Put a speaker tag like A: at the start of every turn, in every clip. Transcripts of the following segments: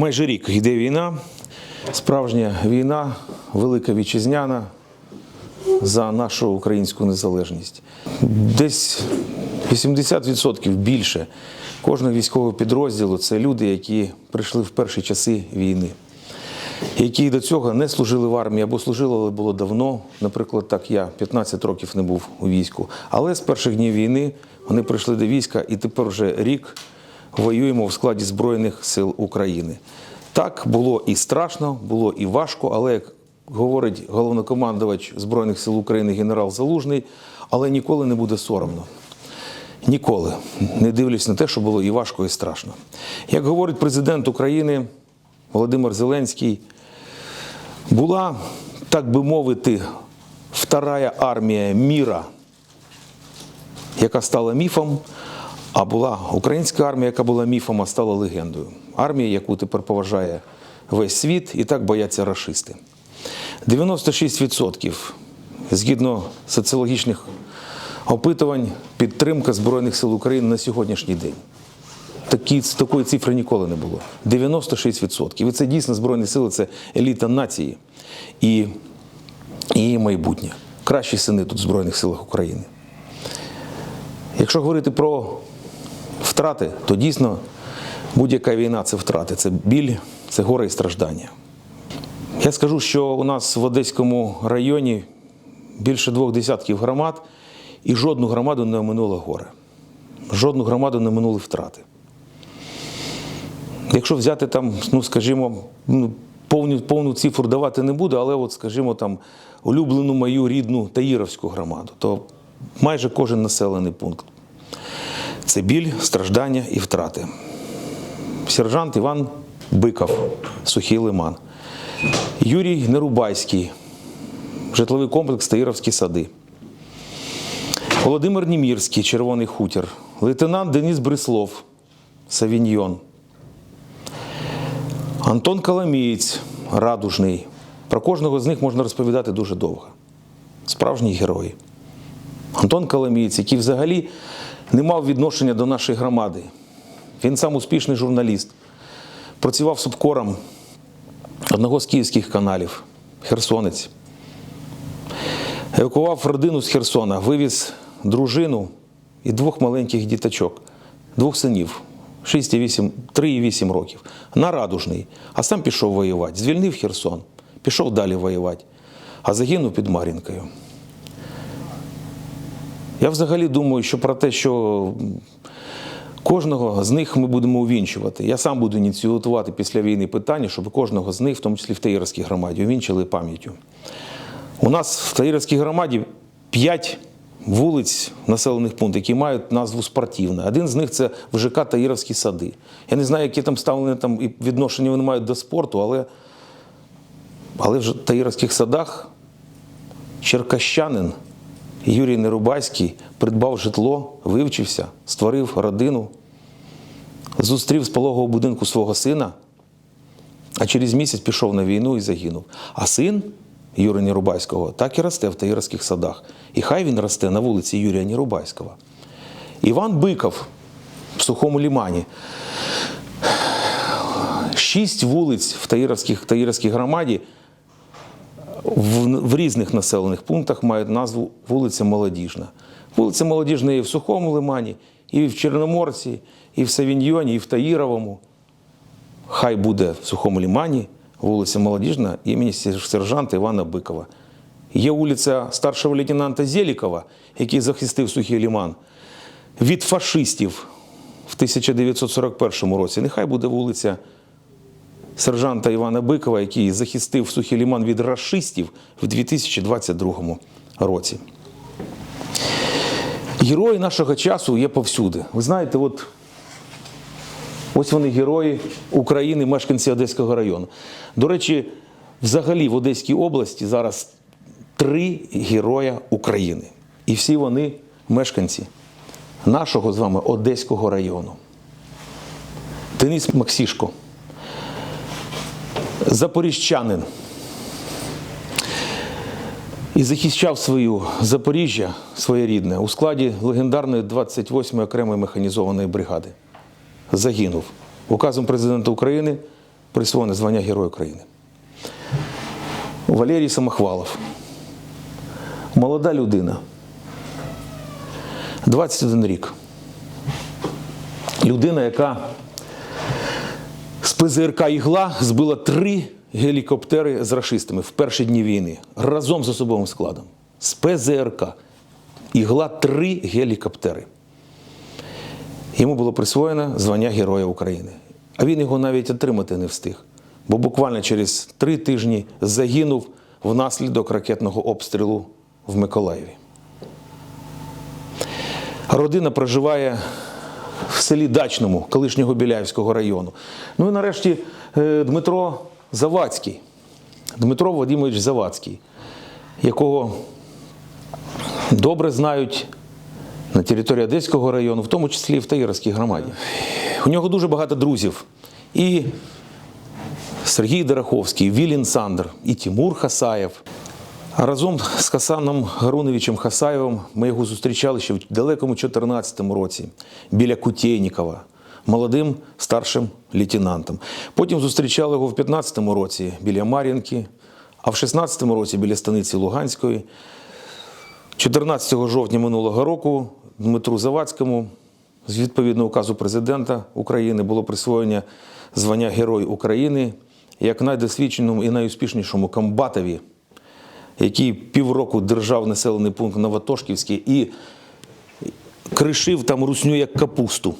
A: Майже рік йде війна, справжня війна, велика вітчизняна за нашу українську незалежність. Десь 80% більше кожного військового підрозділу це люди, які прийшли в перші часи війни, які до цього не служили в армії або служили, але було давно. Наприклад, так я 15 років не був у війську. Але з перших днів війни вони прийшли до війська і тепер вже рік воюємо в складі Збройних сил України. Так було і страшно, було і важко, але як говорить головнокомандувач Збройних сил України генерал Залужний, але ніколи не буде соромно. Ніколи, не дивлячись на те, що було і важко, і страшно. Як говорить президент України Володимир Зеленський, була, так би мовити, вторая армія міра, яка стала міфом, а була українська армія, яка була міфом, а стала легендою. Армія, яку тепер поважає весь світ, і так бояться рашисти. 96% згідно соціологічних опитувань, підтримка Збройних сил України на сьогоднішній день. Такі, такої цифри ніколи не було. 96%. І це дійсно Збройні сили це еліта нації і її майбутнє. Кращі сини тут в Збройних силах України. Якщо говорити про втрати, то дійсно будь-яка війна це втрати, це біль, це горе і страждання. Я скажу, що у нас в Одеському районі більше двох десятків громад, і жодну громаду не оминуло горе. Жодну громаду не минули втрати. Якщо взяти там, ну скажімо, ну, повну, повну цифру давати не буду, але от, скажімо, там улюблену мою рідну Таїровську громаду, то майже кожен населений пункт. Це біль, страждання і втрати. Сержант Іван Биков, Сухий Лиман. Юрій Нерубайський, житловий комплекс Таїровські сади. Володимир Німірський, Червоний хутір. Лейтенант Деніс Брислов, Савіньйон. Антон Коломієць, Радужний. Про кожного з них можна розповідати дуже довго. Справжні герої. Антон Коломієць, який взагалі не мав відношення до нашої громади. Він сам успішний журналіст. Працював субкором одного з київських каналів, Херсонець. Евакував родину з Херсона, вивіз дружину і двох маленьких діточок, двох синів, 6 і 8, 3 і 8 років, на Радужний, а сам пішов воювати. Звільнив Херсон, пішов далі воювати, а загинув під Мар'їнкою. Я взагалі думаю, що про те, що кожного з них ми будемо увінчувати. Я сам буду ініціювати після війни питання, щоб кожного з них, в тому числі в Таїрській громаді, увінчили пам'яттю. У нас в Таїрській громаді 5 вулиць населених пунктів, які мають назву спортивна. Один з них це ВЖК Таїровські сади. Я не знаю, які там ставлення там і відношення вони мають до спорту, але, але в Таїровських садах черкащанин Юрій Нерубайський придбав житло, вивчився, створив родину, зустрів з пологового будинку свого сина, а через місяць пішов на війну і загинув. А син Юрія Нерубайського так і росте в Таїрських садах. І хай він росте на вулиці Юрія Нерубайського. Іван Биков в Сухому Лімані. Шість вулиць в Таїровській, громаді в, в різних населених пунктах мають назву вулиця Молодіжна. Вулиця Молодіжна і в Сухому Лимані, і в Чорноморці, і в Савіньйоні, і в Таїровому. Хай буде в Сухому Лимані вулиця Молодіжна імені сержанта Івана Бикова. Є вулиця старшого лейтенанта Зелікова, який захистив Сухий Лиман від фашистів в 1941 році. Нехай буде вулиця сержанта Івана Бикова, який захистив Сухий Лиман від расистів в 2022 році. Герої нашого часу є повсюди. Ви знаєте, от ось вони герої України, мешканці Одеського району. До речі, взагалі в Одеській області зараз три героя України. І всі вони мешканці нашого з вами Одеського району. Денис Максішко, запоріжчанин. І захищав свою Запоріжжя, своє рідне, у складі легендарної 28-ї окремої механізованої бригади. Загинув. Указом президента України присвоєне звання Героя України. Валерій Самохвалов. Молода людина. 21 рік. Людина, яка ПЗРК Ігла збила три гелікоптери з рашистами в перші дні війни разом з особовим складом. З ПЗРК. Ігла три гелікоптери. Йому було присвоєно звання Героя України. А він його навіть отримати не встиг, бо буквально через три тижні загинув внаслідок ракетного обстрілу в Миколаєві. Родина проживає в селі Дачному, колишнього Біляївського району. Ну і нарешті е, Дмитро Завадський, Дмитро Вадимович Завадський, якого добре знають на території Одеського району, в тому числі і в Таїровській громаді. У нього дуже багато друзів. І Сергій Дороховський, Вілін Сандер, і Тимур Хасаєв. Разом з Хасаном Гаруновичем Хасаєвим ми його зустрічали ще в далекому 2014 році біля Кутєйнікова, молодим старшим лейтенантом. Потім зустрічали його в 2015 році біля Мар'їнки, а в 2016 році біля станиці Луганської. 14 жовтня минулого року Дмитру Завадському з відповідного указу президента України було присвоєння звання Герой України як найдосвідченому і найуспішнішому комбатові, який півроку держав населений пункт Новотошківський і кришив там русню як капусту.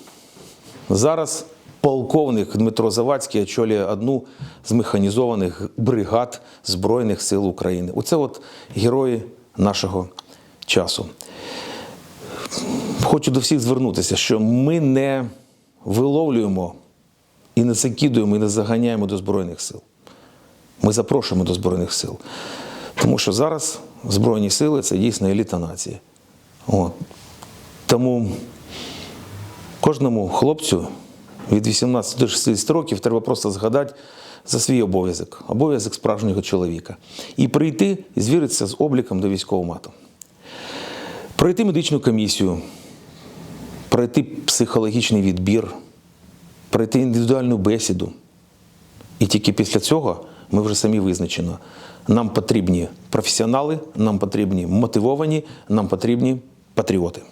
A: Зараз полковник Дмитро Завадський очолює одну з механізованих бригад Збройних сил України. Оце от герої нашого часу. Хочу до всіх звернутися, що ми не виловлюємо і не закидуємо, і не заганяємо до Збройних сил. Ми запрошуємо до Збройних сил. Тому що зараз Збройні сили це дійсно еліта нації. От. Тому кожному хлопцю від 18 до 60 років треба просто згадати за свій обов'язок, обов'язок справжнього чоловіка. І прийти і звіритися з обліком до військовомату. Пройти медичну комісію, пройти психологічний відбір, пройти індивідуальну бесіду. І тільки після цього ми вже самі визначено. Нам потрібні професіонали, нам потрібні мотивовані, нам потрібні патріоти.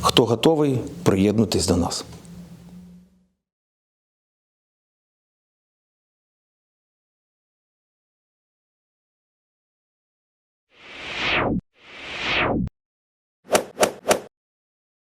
A: Хто готовий, приєднутись до нас.